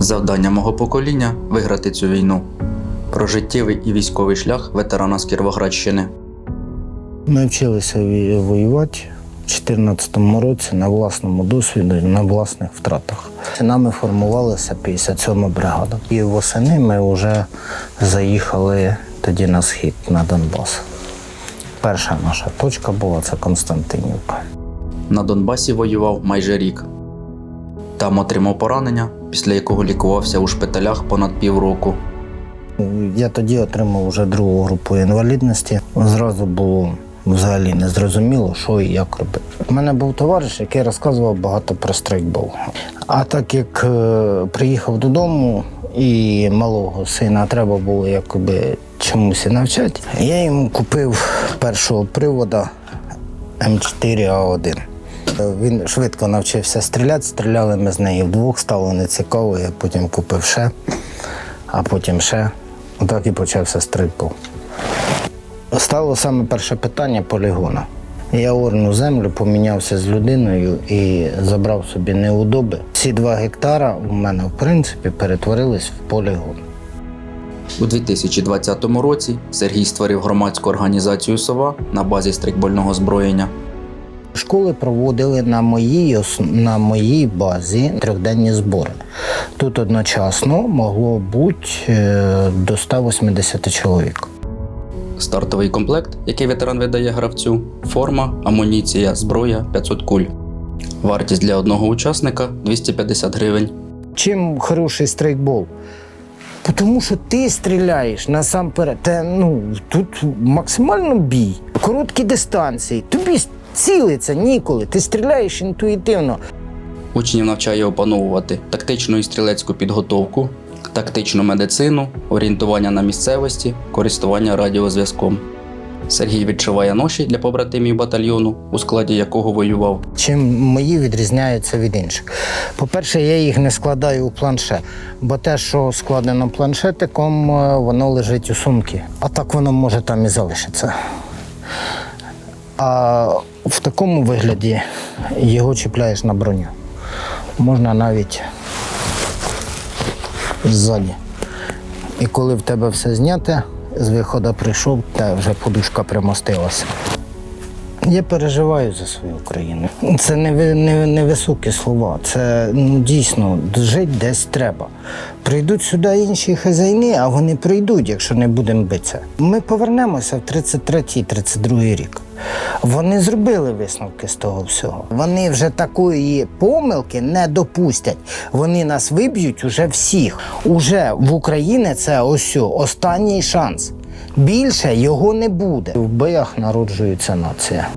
Завдання мого покоління виграти цю війну. Про життєвий і військовий шлях ветерана з Кіровоградщини. Ми вчилися воювати в 2014 році на власному досвіді, на власних втратах. Нами формувалася 57 бригада. І восени ми вже заїхали тоді на схід, на Донбас. Перша наша точка була це Константинівка. На Донбасі воював майже рік. Там отримав поранення, після якого лікувався у шпиталях понад півроку. Я тоді отримав вже другу групу інвалідності. Зразу було взагалі незрозуміло, що і як робити. У мене був товариш, який розказував багато про стрейкбол. А так як е, приїхав додому і малого сина треба було якби чомусь навчати, я йому купив першого привода М4А1. Він швидко навчився стріляти, стріляли ми з неї вдвох, стало нецікаво, я потім купив ще, а потім ще. Отак і почався стрільбол. Стало саме перше питання полігона. Я орну землю помінявся з людиною і забрав собі неудоби. Ці два гектара у мене, в принципі, перетворились в полігон. У 2020 році Сергій створив громадську організацію Сова на базі стрикбольного зброєння. Школи проводили на моїй, на моїй базі трьохденні збори. Тут одночасно могло бути е, до 180 чоловік. Стартовий комплект, який ветеран видає гравцю, форма, амуніція, зброя 500 куль. Вартість для одного учасника 250 гривень. Чим хороший стрейкбол? Тому що ти стріляєш насамперед. Те, ну, тут максимально бій. Короткі дистанції. Тобі цілиться ніколи. Ти стріляєш інтуїтивно. Учнів навчає опановувати тактичну і стрілецьку підготовку, тактичну медицину, орієнтування на місцевості, користування радіозв'язком. Сергій відчуває ноші для побратимів батальйону, у складі якого воював. Чим мої відрізняються від інших. По-перше, я їх не складаю у планшет, бо те, що складено планшетиком, е, воно лежить у сумці. А так воно може там і залишиться. А в такому вигляді його чіпляєш на броню. Можна навіть ззаді. І коли в тебе все зняте, з виходу прийшов, та вже подушка примостилася. Я переживаю за свою країну. Це не, не, не високі слова. Це ну, дійсно жити десь треба. Прийдуть сюди інші хазяїни, а вони прийдуть, якщо не будемо битися. Ми повернемося в 33-32 рік. Вони зробили висновки з того всього. Вони вже такої помилки не допустять. Вони нас виб'ють уже всіх. Уже в Україні це ось останній шанс. Більше його не буде. В боях народжується нація.